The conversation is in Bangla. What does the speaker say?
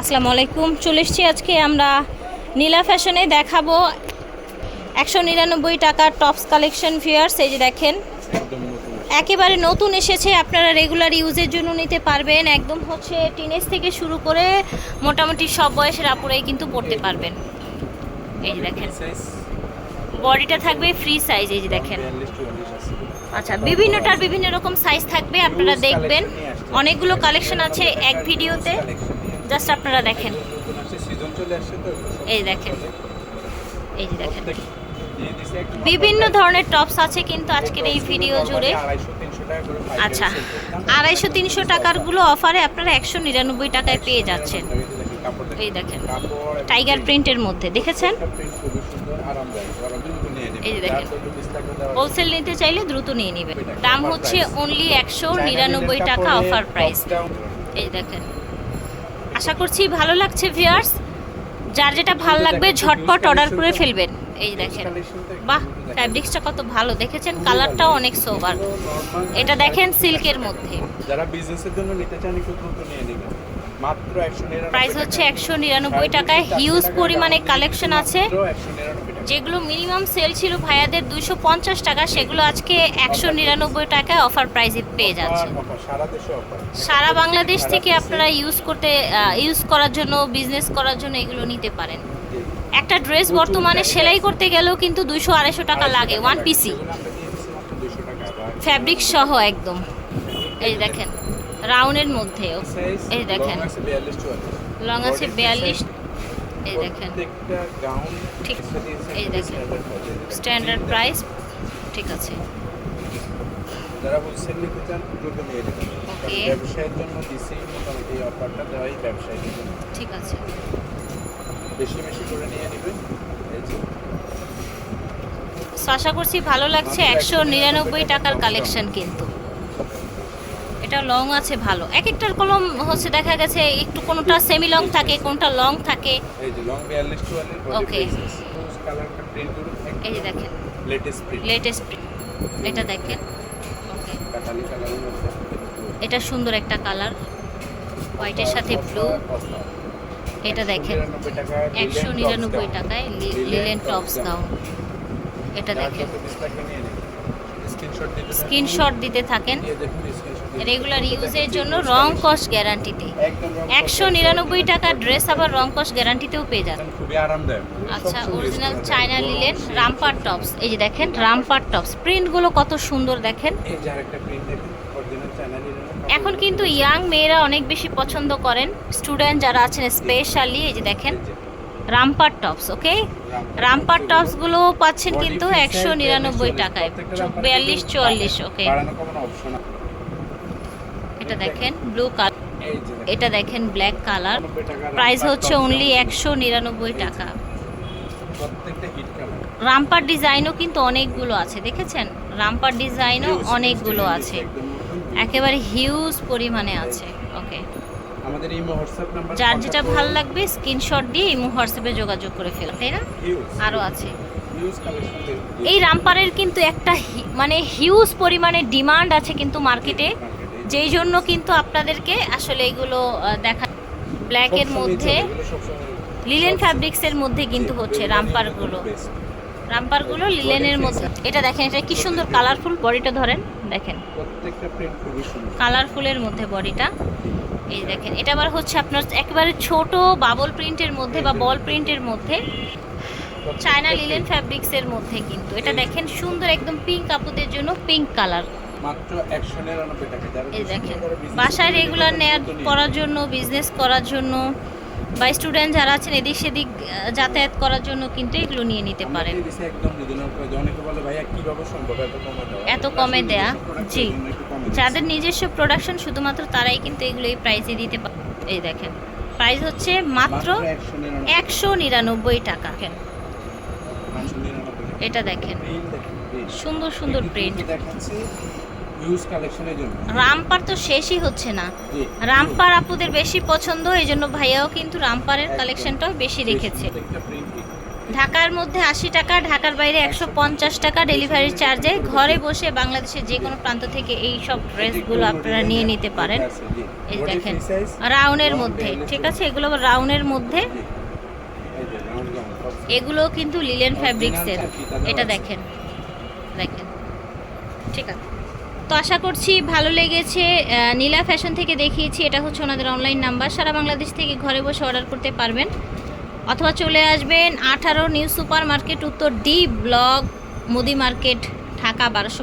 আসসালামু আলাইকুম। চলে এসেছি আজকে আমরা নীলা ফ্যাশনে দেখাবো একশো নিরানব্বই টাকার টপস কালেকশন ফিয়ার্স এই যে দেখেন। একেবারে নতুন এসেছে আপনারা রেগুলার ইউজের জন্য নিতে পারবেন। একদম হচ্ছে টিনেজ থেকে শুরু করে মোটামুটি সব বয়সের আপুরাই কিন্তু পড়তে পারবেন। এই যে দেখেন। বডিটা থাকবে ফ্রি সাইজ এই যে দেখেন। 42 44 আছে। আচ্ছা বিভিন্নটার বিভিন্ন রকম সাইজ থাকবে আপনারা দেখবেন। অনেকগুলো কালেকশন আছে এক ভিডিওতে জাস্ট আপনারা দেখেন। এই দেখেন। এই যে দেখেন। বিভিন্ন ধরনের টপস আছে কিন্তু আজকের এই ভিডিও জুড়ে। 250 300 টাকা করে পাইকারি আচ্ছা আড়াইশো তিনশো টাকারগুলো অফারে আপনারা একশো নিরানব্বই টাকায় পেয়ে যাচ্ছেন। এই দেখেন, টাইগার প্রিন্টের মধ্যে দেখেছেন। এই যে দেখেন। হোলসেল নিতে চাইলে দ্রুত নিয়ে নেবেন। দাম হচ্ছে অনলি একশো নিরানব্বই টাকা অফার প্রাইস এই দেখেন। আশা করছি ভালো লাগছে ভিউয়ার্স যার যেটা ভালো লাগবে ঝটপট অর্ডার করে ফেলবেন। এই দেখেন। বাহ! ফ্যাব্রিক্সটা কত ভালো। দেখেছেন? কালারটাও অনেক সোবার। এটা দেখেন সিল্কের মধ্যে। যারা বিজনেসের জন্য নিতে চান একটু দ্রুত নিয়ে নেবেন। মাত্র একশো নিরানব্বই প্রাইস হচ্ছে একশো নিরানব্বই টাকায়। হিউজ পরিমাণে কালেকশন আছে। যেগুলো মিনিমাম সেল ছিল ভাইয়াদের দুইশো পঞ্চাশ টাকা সেগুলো আজকে একশো নিরানব্বই টাকায় অফার প্রাইসে পেয়ে যাচ্ছে সারা বাংলাদেশ থেকে আপনারা ইউজ করতে ইউজ করার জন্য বিজনেস করার জন্য এগুলো নিতে পারেন। একটা ড্রেস বর্তমানে সেলাই করতে গেলেও কিন্তু দুইশো আড়াইশো টাকা লাগে ওয়ান পিসি ফ্যাব্রিক সহ একদম। এই দেখেন রাউন্ডের মধ্যে এই দেখেন লং আছে বিয়াল্লিশ এই দেখেন। ঠিক, এই দেখেন। স্ট্যান্ডার্ড প্রাইস ঠিক আছে। যারা হোলসেল নিতে চান দ্রুত নিয়ে নেবেন। ব্যবসায়ের জন্য দিছি মোটামুটি অফারটা দেওয়াই ব্যবসায়ীদের জন্য। ঠিক আছে। বেশি বেশি করে নিয়ে নেবেন। এই যে আশা করছি ভালো লাগছে। একশো নিরানব্বই টাকার কালেকশন কিন্তু। এটা লং আছে ভালো। এক একটার কলম হচ্ছে দেখা গেছে একটু কোনোটা সেমি লং থাকে কোনটা লং থাকে। করুন এই যে দেখেন। লেটেস্ট প্রিন্ট এটা দেখেন। ওকে এটা সুন্দর একটা কালার হোয়াইটের সাথে ব্লু এটা দেখেন। একশো নিরানব্বই টাকায় লিলেন টপস গাউন এটা দেখেন। স্ক্রিনশট দিতে থাকেন। রেগুলার ইউজের জন্য রং কস্ট গ্যারান্টিতে একশো নিরানব্বই টাকার ড্রেস আবার রং কস্ট গ্যারান্টিতেও পেয়ে আরামদায়ক। আচ্ছা original China linen romper tops এই যে দেখেন রামপার টপস প্রিন্টগুলো কত সুন্দর দেখেন। এখন কিন্তু ইয়াং মেয়েরা অনেক বেশি পছন্দ করেন। স্টুডেন্ট যারা আছেন স্পেশালি এই যে দেখেন। রামপার টপস ওকে রামপার টপসগুলো পাচ্ছেন কিন্তু একশো নিরানব্বই টাকায়। বিয়াল্লিশ চুয়াল্লিশ ওকে এটা দেখেন ব্লু কালার এটা দেখেন ব্ল্যাক কালার প্রাইস হচ্ছে অনলি একশো নিরানব্বই টাকা। রামপার ডিজাইনও কিন্তু অনেকগুলো আছে দেখেছেন? রামপার ডিজাইনও অনেকগুলো আছে। একেবারে হিউজ পরিমাণে আছে ওকে আমাদের এই হোয়াটসঅ্যাপ নাম্বার যার যেটা ভালো লাগবে স্ক্রিনশট দিয়ে ইমো হোয়াটসঅ্যাপে যোগাযোগ করে ফেলা তাই না? আরও আছে। এই রামপারের কিন্তু একটা মানে হিউজ পরিমাণে ডিমান্ড আছে কিন্তু মার্কেটে যেই জন্য কিন্তু আপনাদেরকে আসলে এগুলো দেখা ব্ল্যাকের মধ্যে লিলেন ফ্যাব্রিক্সের মধ্যে কিন্তু হচ্ছে রামপারগুলো রামপারগুলো লিলেনের মধ্যে। এটা দেখেন এটা কি সুন্দর কালারফুল বডিটা ধরেন দেখেন। কালারফুলের মধ্যে বডিটা এই দেখেন এটা আবার হচ্ছে আপনার একেবারে ছোট বাবল প্রিন্টের মধ্যে বা বল প্রিন্টের মধ্যে। চায়না লিলেন ফ্যাব্রিক্সের মধ্যে কিন্তু। এটা দেখেন সুন্দর একদম পিঙ্ক আপুদের জন্য পিঙ্ক কালার মাত্র 199 টাকা। যারা এই দেখেন বাসায় রেগুলার নেয়ার করার জন্য বিজনেস করার জন্য বা স্টুডেন্ট যারা আছেন এদিক সেদিক যাতায়াত করার জন্য কিন্তু এগুলো নিয়ে নিতে পারেন। এত কমে দেয়া? জি। যাদের যাদের নিজস্ব প্রোডাকশন শুধুমাত্র তারাই কিন্তু এগুলো এই প্রাইসে দিতে পারে এই দেখেন। প্রাইস হচ্ছে মাত্র একশো নিরানব্বই। টাকা। এটা দেখেন। সুন্দর সুন্দর প্রিন্ট ইউজ কালেকশনের জন্য। রামপার তো শেষই হচ্ছে না। রামপার আপুদের বেশি পছন্দ এই জন্য ভাইয়াও কিন্তু রামপারের কালেকশনটাও বেশি রেখেছে। ঢাকার মধ্যে আশি টাকা ঢাকার বাইরে একশো পঞ্চাশ টাকা ডেলিভারি চার্জে ঘরে বসে বাংলাদেশের যে কোনো প্রান্ত থেকে এই সব ড্রেসগুলো আপনারা নিয়ে নিতে পারেন। এই দেখেন রাউনের মধ্যে ঠিক আছে? এগুলো রাউনের মধ্যে। এগুলো কিন্তু লিলেন ফ্যাব্রিক্সের এটা দেখেন দেখেন। ঠিক আছে। তো আশা করছি ভালো লেগেছে নীলা ফ্যাশন থেকে দেখিয়েছি, এটা হচ্ছে ওনাদের অনলাইন নাম্বার সারা বাংলাদেশ থেকে ঘরে বসে অর্ডার করতে পারবেন। অথবা চলে আসবেন আঠারো নিউ সুপার মার্কেট উত্তর ডি ব্লক, মুদি মার্কেট, ঢাকা বারোশো